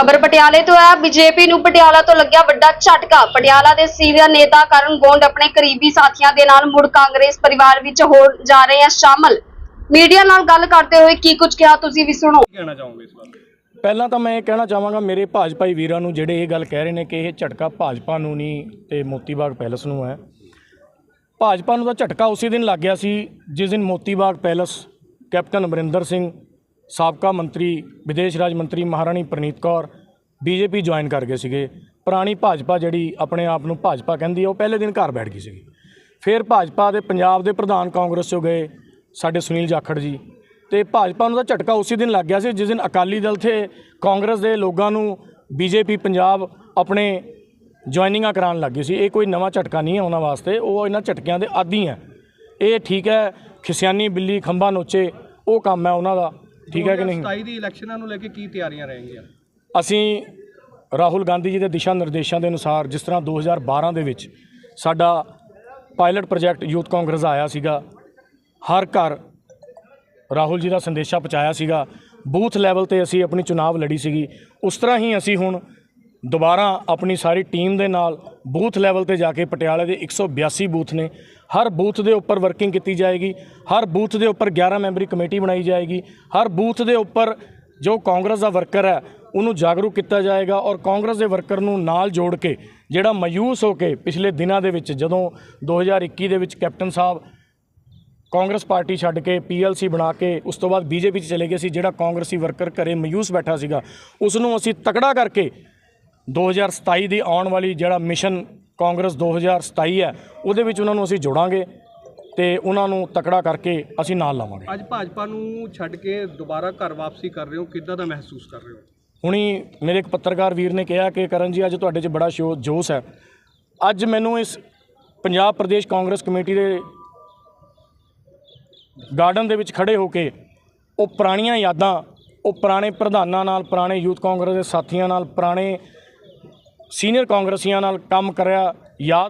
ਖਬਰ ਪਟਿਆਲੇ ਤੋਂ ਹੈ। ਬੀਜੇਪੀ ਨੂੰ ਪਟਿਆਲਾ ਤੋਂ ਲੱਗਿਆ ਵੱਡਾ ਝਟਕਾ। ਪਟਿਆਲਾ ਦੇ ਸੀਨੀਅਰ ਨੇਤਾ ਕਰਨ ਗੋਂਡ ਆਪਣੇ ਕਰੀਬੀ ਸਾਥੀਆਂ ਦੇ ਨਾਲ ਮੁੜ ਕਾਂਗਰਸ ਪਰਿਵਾਰ ਵਿੱਚ ਹੋ ਜਾ ਰਹੇ ਹਨ ਸ਼ਾਮਲ। ਮੀਡੀਆ ਨਾਲ ਗੱਲ ਕਰਦੇ ਹੋਏ ਕੀ ਕੁਝ ਕਿਹਾ ਤੁਸੀਂ ਵੀ ਸੁਣੋ। ਕਹਿਣਾ ਚਾਹੋਗੇ ਇਸ ਬਾਰੇ? ਪਹਿਲਾਂ ਤਾਂ ਮੈਂ ਇਹ ਕਹਿਣਾ ਚਾਹਾਂਗਾ ਮੇਰੇ ਭਾਜਪਾਈ ਵੀਰਾਂ ਨੂੰ ਜਿਹੜੇ ਇਹ ਗੱਲ ਕਹਿ ਰਹੇ ਨੇ ਕਿ ਇਹ ਝਟਕਾ ਭਾਜਪਾ ਨੂੰ ਨਹੀਂ ਤੇ ਮੋਤੀ ਬਾਗ ਪੈਲਸ ਨੂੰ ਹੈ। ਭਾਜਪਾ ਨੂੰ ਤਾਂ ਝਟਕਾ ਉਸੇ ਦਿਨ ਲੱਗ ਗਿਆ ਸੀ ਜਿਸ ਦਿਨ ਮੋਤੀ ਬਾਗ ਪੈਲਸ ਕੈਪਟਨ ਅਮਰਿੰਦਰ ਸਿੰਘ ਸਾਬਕਾ ਮੰਤਰੀ, ਵਿਦੇਸ਼ ਰਾਜ ਮੰਤਰੀ ਮਹਾਰਾਣੀ ਪ੍ਰਨੀਤ ਕੌਰ ਬੀਜੇਪੀ ਜੁਆਇਨ ਕਰ ਗਏ ਸੀਗੇ। ਪੁਰਾਣੀ ਭਾਜਪਾ ਜਿਹੜੀ ਆਪਣੇ ਆਪ ਨੂੰ ਭਾਜਪਾ ਕਹਿੰਦੀ ਹੈ ਉਹ ਪਹਿਲੇ ਦਿਨ ਘਰ ਬੈਠ ਗਈ ਸੀਗੀ। ਫਿਰ ਭਾਜਪਾ ਦੇ ਪੰਜਾਬ ਦੇ ਪ੍ਰਧਾਨ ਕਾਂਗਰਸ 'ਚੋਂ ਗਏ ਸਾਡੇ ਸੁਨੀਲ ਜਾਖੜ ਜੀ। ਤੇ ਭਾਜਪਾ ਨੂੰ ਤਾਂ ਝਟਕਾ ਉਸੇ ਦਿਨ ਲੱਗ ਗਿਆ ਸੀ, ਜਿਸ ਦਿਨ ਅਕਾਲੀ ਦਲ ਤੇ ਕਾਂਗਰਸ ਦੇ ਲੋਕਾਂ ਨੂੰ ਬੀਜੇਪੀ ਪੰਜਾਬ ਆਪਣੇ ਜੁਆਇਨਿੰਗਾਂ ਕਰਾਉਣ ਲੱਗ ਗਈ ਸੀ। ਇਹ ਕੋਈ ਨਵਾਂ ਝਟਕਾ ਨਹੀਂ ਹੈ ਉਹਨਾਂ ਵਾਸਤੇ, ਉਹ ਇਹਨਾਂ ਝਟਕਿਆਂ ਦੇ ਆਦੀ ਹੈ। ਇਹ ਠੀਕ ਹੈ, ਖਿਸਿਆਨੀ, ਬਿੱਲੀ ਖੰਭਾ ਨੋਚੇ ਉਹ ਕੰਮ ਹੈ ਉਹਨਾਂ ਦਾ। ਠੀਕ ਹੈ ਕਿ ਨਹੀਂ? 27 ਦੀ ਇਲੈਕਸ਼ਨਾਂ ਨੂੰ ਲੈ ਕੇ ਕੀ ਤਿਆਰੀਆਂ ਰਹਿਣਗੀਆਂ? ਅਸੀਂ ਰਾਹੁਲ ਗਾਂਧੀ ਜੀ ਦੇ ਦਿਸ਼ਾ ਨਿਰਦੇਸ਼ਾਂ ਦੇ ਅਨੁਸਾਰ ਜਿਸ ਤਰ੍ਹਾਂ 2012 ਦੇ ਵਿੱਚ ਸਾਡਾ ਪਾਇਲਟ ਪ੍ਰੋਜੈਕਟ ਯੂਥ ਕਾਂਗਰਸ ਆਇਆ ਸੀਗਾ ਹਰ ਘਰ ਰਾਹੁਲ ਜੀ ਦਾ ਸੰਦੇਸ਼ਾ ਪਹੁੰਚਾਇਆ ਸੀਗਾ ਬੂਥ ਲੈਵਲ ਤੇ ਅਸੀਂ ਆਪਣੀ ਚੁਣਾਵ ਲੜੀ ਸੀਗੀ ਉਸ ਤਰ੍ਹਾਂ ਹੀ ਅਸੀਂ ਹੁਣ ਦੁਬਾਰਾ ਆਪਣੀ ਸਾਰੀ ਟੀਮ ਦੇ ਨਾਲ ਬੂਥ ਲੈਵਲ ਤੇ ਜਾ ਕੇ ਪਟਿਆਲੇ ਦੇ 182 ਬੂਥ ਨੇ ਹਰ ਬੂਥ ਦੇ ਉੱਪਰ ਵਰਕਿੰਗ ਕੀਤੀ ਜਾਏਗੀ, ਹਰ ਬੂਥ ਦੇ ਉੱਪਰ 11 ਮੈਂਬਰੀ ਕਮੇਟੀ ਬਣਾਈ ਜਾਏਗੀ, ਹਰ ਬੂਥ ਦੇ ਉੱਪਰ ਜੋ ਕਾਂਗਰਸ ਦਾ ਵਰਕਰ ਹੈ, ਉਹਨੂੰ ਜਾਗਰੂਕ ਕੀਤਾ ਜਾਏਗਾ ਔਰ ਕਾਂਗਰਸ ਦੇ ਵਰਕਰ ਨੂੰ ਨਾਲ ਜੋੜ ਕੇ, ਜਿਹੜਾ ਮਾਯੂਸ ਹੋ ਕੇ ਪਿਛਲੇ ਦਿਨਾਂ ਦੇ ਵਿੱਚ ਜਦੋਂ 2021 ਦੇ ਵਿੱਚ ਕੈਪਟਨ ਸਾਹਿਬ ਕਾਂਗਰਸ ਪਾਰਟੀ ਛੱਡ ਕੇ ਪੀਐਲਸੀ ਬਣਾ ਕੇ, ਉਸ ਤੋਂ ਬਾਅਦ ਬੀਜੇਪੀ 'ਚ ਚਲੇ ਗਏ ਸੀ, ਜਿਹੜਾ ਕਾਂਗਰਸੀ ਵਰਕਰ ਘਰੇ ਮਾਯੂਸ ਬੈਠਾ ਸੀਗਾ ਉਸ ਨੂੰ ਅਸੀਂ ਤਕੜਾ ਕਰਕੇ 2027 ਦੀ ਆਉਣ ਵਾਲੀ ਜਿਹੜਾ ਮਿਸ਼ਨ ਕਾਂਗਰਸ 2027 ਹੈ ਉਹਦੇ ਵਿੱਚ ਉਹਨਾਂ ਨੂੰ ਅਸੀਂ ਜੋੜਾਂਗੇ ਤੇ ਉਹਨਾਂ ਨੂੰ ਤਕੜਾ ਕਰਕੇ ਅਸੀਂ ਨਾਲ ਲਾਵਾਂਗੇ। ਅੱਜ ਭਾਜਪਾ ਨੂੰ ਛੱਡ ਕੇ ਦੁਬਾਰਾ ਘਰ ਵਾਪਸੀ ਕਰ ਰਹੇ ਹੋ ਕਿੱਦਾਂ ਦਾ ਮਹਿਸੂਸ ਕਰ ਰਹੇ ਹੋ? ਹੁਣੀ ਮੇਰੇ ਇੱਕ ਪੱਤਰਕਾਰ ਵੀਰ ਨੇ ਕਿਹਾ ਕਿ ਕਰਨ ਜੀ ਅੱਜ ਤੁਹਾਡੇ 'ਚ ਬੜਾ ਜੋਸ਼ ਹੈ। ਅੱਜ ਮੈਨੂੰ ਇਸ ਪੰਜਾਬ ਪ੍ਰਦੇਸ਼ ਕਾਂਗਰਸ ਕਮੇਟੀ ਦੇ ਗਾਰਡਨ ਦੇ ਵਿੱਚ ਖੜੇ ਹੋ ਕੇ ਉਹ ਪੁਰਾਣੀਆਂ ਯਾਦਾਂ ਉਹ ਪੁਰਾਣੇ ਪ੍ਰਧਾਨਾਂ ਨਾਲ ਪੁਰਾਣੇ ਯੂਥ ਕਾਂਗਰਸ ਦੇ ਸਾਥੀਆਂ ਨਾਲ ਪੁਰਾਣੇ ਸੀਨੀਅਰ ਕਾਂਗਰਸੀਆਂ ਨਾਲ ਕੰਮ ਕਰਿਆ ਯਾਦ